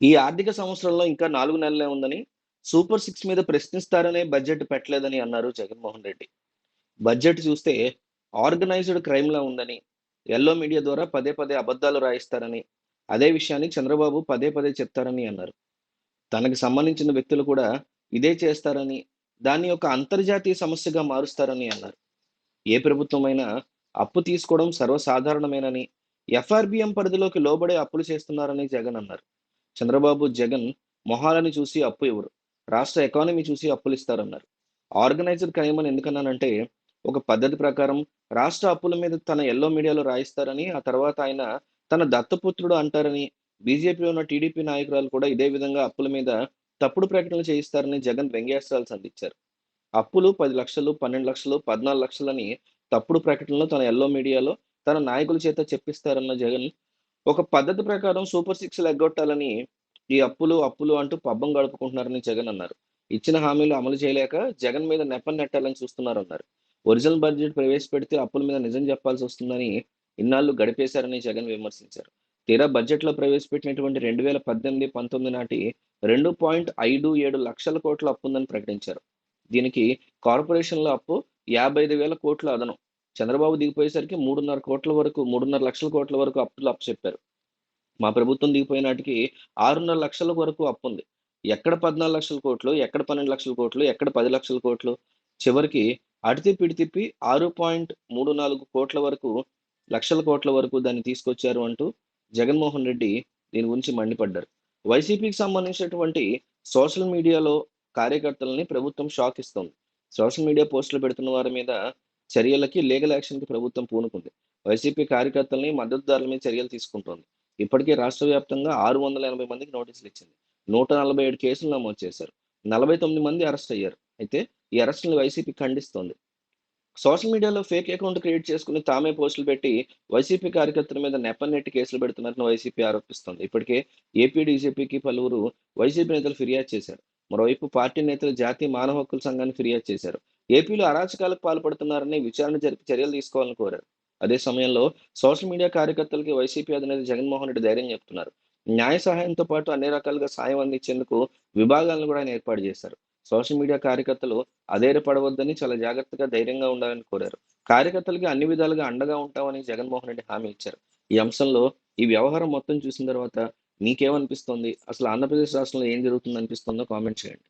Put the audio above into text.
ఈ ఆర్థిక సంవత్సరంలో ఇంకా నాలుగు నెలలే ఉందని, సూపర్ సిక్స్ మీద ప్రశ్నిస్తారనే బడ్జెట్ పెట్టలేదని అన్నారు జగన్మోహన్ రెడ్డి. బడ్జెట్ చూస్తే ఆర్గనైజ్డ్ క్రైమ్‌లా ఉందని, ఎల్లో మీడియా ద్వారా పదే పదే అబద్ధాలు రాయిస్తారని, అదే విషయాన్ని చంద్రబాబు పదే పదే చెప్తారని అన్నారు. తనకు సంబంధించిన వ్యక్తులు కూడా ఇదే చేస్తారని, దాన్ని ఒక అంతర్జాతీయ సమస్యగా మారుస్తారని అన్నారు. ఏ ప్రభుత్వమైనా అప్పు తీసుకోవడం సర్వసాధారణమేనని, ఎఫ్ఆర్‌బిఎం పరిధిలోకి లోబడే అప్పులు చేస్తున్నారని జగన్ అన్నారు. చంద్రబాబు, జగన్ మొహాలని చూసి అప్పు ఇవ్వరు. రాష్ట్ర ఎకానమీ చూసి అప్పులిస్తారన్నారు. ఆర్గనైజర్ క్రైమ్ అని ఎందుకన్నానంటే, ఒక పద్ధతి ప్రకారం రాష్ట్ర అప్పుల మీద తన ఎల్లో మీడియాలో రాయిస్తారని, ఆ తర్వాత ఆయన తన దత్తపుత్రుడు అంటారని, బీజేపీలో ఉన్న టీడీపీ నాయకురాలు కూడా ఇదే విధంగా అప్పుల మీద తప్పుడు ప్రకటనలు చేయిస్తారని జగన్ వ్యంగ్యాస్త్రాలు సంధించారు. అప్పులు పది లక్షలు పన్నెండు లక్షలు పద్నాలుగు లక్షలని తప్పుడు ప్రకటనలు తన ఎల్లో మీడియాలో తన నాయకుల చేత చెప్పిస్తారన్న జగన్, ఒక పద్ధతి ప్రకారం సూపర్ సిక్స్‌లు ఎగ్గొట్టాలని ఈ అప్పులు, అప్పులు అంటూ పబ్బం గడుపుకుంటున్నారని జగన్ అన్నారు. ఇచ్చిన హామీలు అమలు చేయలేక జగన్ మీద నెప్పని నెట్టాలని చూస్తున్నారన్నారు. ఒరిజినల్ బడ్జెట్ ప్రవేశపెడితే అప్పుల మీద నిజం చెప్పాల్సి వస్తుందని ఇన్నాళ్ళు గడిపేశారని జగన్ విమర్శించారు. తీరా బడ్జెట్‌లో ప్రవేశపెట్టినటువంటి 2018, 19 నాటి 2.57 లక్షల కోట్ల అప్పు ఉందని ప్రకటించారు. దీనికి కార్పొరేషన్ల అప్పు 55,000 కోట్ల అదనం. చంద్రబాబు దిగిపోయేసరికి 3.5 కోట్ల వరకు 3.5 లక్షల కోట్ల వరకు అప్పులు అప్పు చెప్పారు మా ప్రభుత్వం దిగిపోయే నాటికి 6.5 లక్షల వరకు అప్పుంది. ఎక్కడ 14 లక్షల కోట్లు, ఎక్కడ 12 లక్షల కోట్లు, ఎక్కడ పది లక్షల కోట్లు, చివరికి అడితిప్పిడి తిప్పి, ఇటు తిప్పి 6.34 కోట్ల వరకు లక్షల కోట్ల వరకు దాన్ని తీసుకొచ్చారు అంటూ జగన్మోహన్ రెడ్డి దీని గురించి మండిపడ్డారు. వైసీపీకి సంబంధించినటువంటి సోషల్ మీడియాలో కార్యకర్తలని ప్రభుత్వం షాక్ ఇస్తోంది. సోషల్ మీడియా పోస్టులు పెడుతున్న వారి మీద చర్యలకి, లీగల్ యాక్షన్‌కి ప్రభుత్వం పూనుకుంది. వైసీపీ కార్యకర్తలని, మద్దతుదారుల మీద చర్యలు తీసుకుంటోంది. ఇప్పటికే రాష్ట్ర వ్యాప్తంగా 680 మందికి నోటీసులు ఇచ్చింది. 147 కేసులు నమోదు చేశారు. 49 మంది అరెస్ట్ అయ్యారు. అయితే ఈ అరెస్టులను వైసీపీ ఖండిస్తోంది. సోషల్ మీడియాలో ఫేక్ అకౌంట్ క్రియేట్ చేసుకుని తామే పోస్టులు పెట్టి వైసీపీ కార్యకర్తల మీద నెప్పనెట్టి కేసులు పెడుతున్నారని వైసీపీ ఆరోపిస్తోంది. ఇప్పటికే ఏపీ డీజీపీకి పలువురు వైసీపీ నేతలు ఫిర్యాదు చేశారు. మరోవైపు పార్టీ నేతలు జాతీయ మానవ హక్కుల సంఘాన్ని ఫిర్యాదు చేశారు. ఏపీలో అరాచకాలకు పాల్పడుతున్నారని విచారణ జరిపి చర్యలు తీసుకోవాలని కోరారు. అదే సమయంలో సోషల్ మీడియా కార్యకర్తలకి వైసీపీ అధినేత జగన్మోహన్ రెడ్డి ధైర్యం చెప్తున్నారు. న్యాయ సహాయంతో పాటు అన్ని రకాలుగా సాయం అందించేందుకు విభాగాలను కూడా ఆయన ఏర్పాటు చేశారు. సోషల్ మీడియా కార్యకర్తలు అధైర్యపడవద్దని చాలా జాగ్రత్తగా, ధైర్యంగా ఉండాలని కోరారు. కార్యకర్తలకి అన్ని విధాలుగా అండగా ఉంటామని జగన్మోహన్ రెడ్డి హామీ ఇచ్చారు. ఈ అంశంలో ఈ వ్యవహారం మొత్తం చూసిన తర్వాత మీకేమనిపిస్తోంది? అసలు ఆంధ్రప్రదేశ్ రాష్ట్రంలో ఏం జరుగుతుందనిపిస్తుందో కామెంట్ చేయండి.